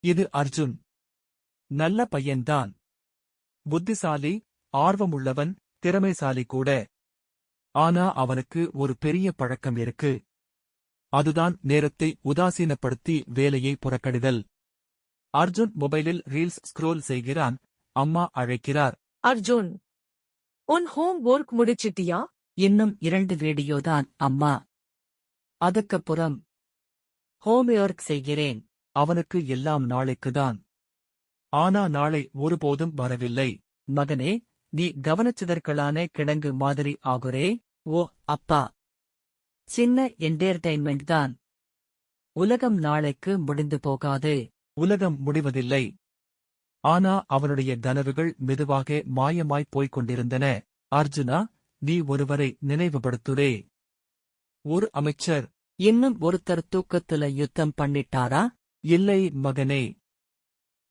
இது அர்ஜுன். நல்ல பையன்தான். புத்திசாலி ஆர்வமுள்ளவன் திறமைசாலி கூட. ஆனா அவனுக்கு ஒரு பெரிய பழக்கம் இருக்கு. அதுதான் நேரத்தை உதாசீனப்படுத்தி வேலையை புறக்கணிதல். அர்ஜுன் மொபைலில் ரீல்ஸ் ஸ்க்ரோல் செய்கிறான். அம்மா அழைக்கிறார். அர்ஜுன் உன் ஹோம் ஒர்க் முடிச்சிட்டியா? இன்னும் இரண்டு வீடியோதான் அம்மா. அதுக்கப்புறம் ஹோம்ஒர்க் செய்கிறேன். அவனுக்கு எல்லாம் நாளைக்குதான். ஆனா நாளை ஒருபோதும் வரவில்லை. மகனே நீ கவனச்சிதற்களான கிடங்கு மாதிரி ஆகுரே ஓ அப்பா. சின்ன என்டர்டைன்மெண்ட் தான். உலகம் நாளைக்கு முடிந்து போகாது. உலகம் முடிவதில்லை. ஆனா அவனுடைய கனவுகள் மெதுவாக மாயமாய் போய்க் கொண்டிருந்தன அர்ஜுனா நீ ஒருவரை நினைவுபடுத்துரே ஒரு அமைச்சர். இன்னும் ஒருத்தர் தூக்கத்துல யுத்தம் பண்ணிட்டாரா? இல்லை மகனே.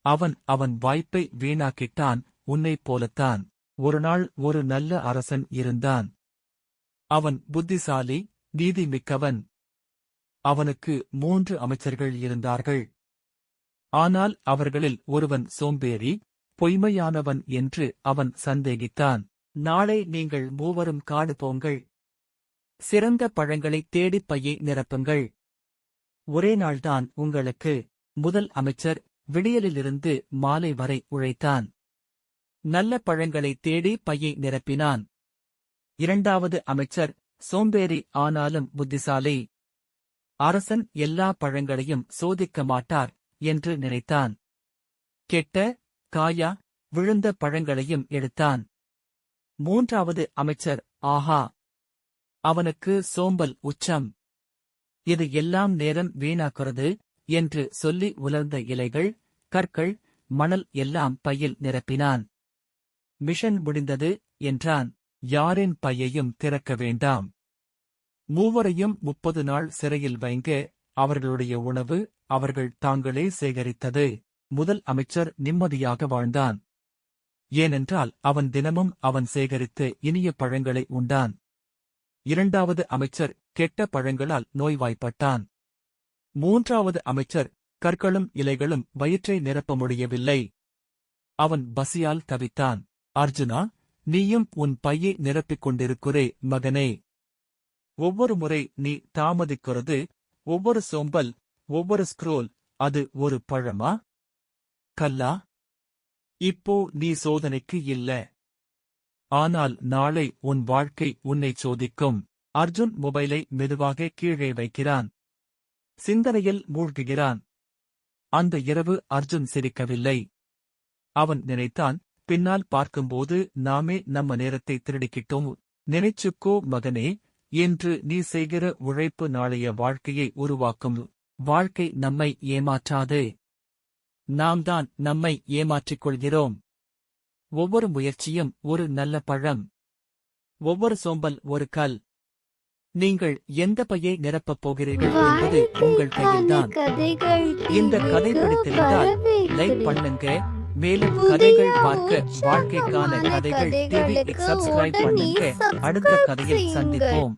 அவன் அவன் வாய்ப்பை வீணாக்கிட்டான் உன்னைப் போலத்தான். ஒருநாள் ஒரு நல்ல அரசன் இருந்தான். அவன் புத்திசாலி நீதிமிக்கவன். அவனுக்கு மூன்று அமைச்சர்கள் இருந்தார்கள். ஆனால் அவர்களில் ஒருவன் சோம்பேறி பொய்மையானவன் என்று அவன் சந்தேகித்தான். நாளை நீங்கள் மூவரும் காடு போங்கள். சிறந்த பழங்களைத் தேடிப் பையை நிரப்புங்கள். ஒரே நாள்தான் உங்களுக்கு முதல் அமைச்சர் விடியலிலிருந்து மாலை வரை உழைத்தான். நல்ல பழங்களை தேடி பையை நிரப்பினான். இரண்டாவது அமைச்சர் சோம்பேறி ஆனாலும் புத்திசாலி. அரசன் எல்லா பழங்களையும் சோதிக்க மாட்டார் என்று நினைத்தான். கெட்ட காயா விழுந்த பழங்களையும் எடுத்தான். மூன்றாவது அமைச்சர் ஆஹா. அவனுக்கு சோம்பல் உச்சம். இது எல்லாம் நேரம் வீணாக்குறது என்று சொல்லி உலர்ந்த இலைகள் கற்கள் மணல் எல்லாம் பையில் நிரப்பினான். மிஷன் முடிந்தது என்றான். யாரின் பையையும் திறக்க வேண்டாம். மூவரையும் முப்பது நாள் சிறையில் வைங்க. அவர்களுடைய உணவு அவர்கள் தாங்களே சேகரித்தது. முதல் அமைச்சர் நிம்மதியாக வாழ்ந்தான். ஏனென்றால் அவன் தினமும் அவன் சேகரித்து இனிய பழங்களை உண்டான். இரண்டாவது அமைச்சர் கெட்ட பழங்களால் நோய்வாய்ப்பட்டான். மூன்றாவது அமைச்சர் கற்களும் இலைகளும் வயிற்றை நிரப்ப முடியவில்லை. அவன் பசியால் தவித்தான். அர்ஜுனா நீயும் உன் பையை நிரப்பிக் கொண்டிருக்கிறே மகனே. ஒவ்வொரு முறை நீ தாமதிக்கிறது ஒவ்வொரு சோம்பல் ஒவ்வொரு ஸ்க்ரோல் அது ஒரு பழமா? கல்லா இப்போ நீ சோதனைக்கு இல்ல. ஆனால் நாளை உன் வாழ்க்கை உன்னை சோதிக்கும். அர்ஜுன் மொபைலை மெதுவாக கீழே வைக்கிறான். சிந்தனையில் மூழ்குகிறான். அந்த இரவு அர்ஜுன் சிரிக்கவில்லை. அவன் நினைத்தான் பின்னால் பார்க்கும்போது நாமே நம்ம நேரத்தை திருடிக்கிட்டோம். நினைச்சுக்கோ மகனே என்று நீ செய்கிற உழைப்பு நாளைய வாழ்க்கையை உருவாக்கும். வாழ்க்கை நம்மை ஏமாற்றாது. நாம் தான் நம்மை ஏமாற்றிக் கொள்கிறோம். ஒவ்வொரு முயற்சியும் ஒரு நல்ல பழம். ஒவ்வொரு சோம்பல் ஒரு கல். நீங்கள் எந்த பையை நிரப்பப் போகிறீர்கள் என்பது உங்கள் கையில்தான். இந்த கதை பிடித்திருந்தால் லைக் பண்ணுங்க. மேலும் கதைகள் பார்க்க வாழ்க்கைக்கான கதைகள் டிவி சப்ஸ்கிரைப் பண்ணுங்க. அடுத்த கதையில் சந்திப்போம்.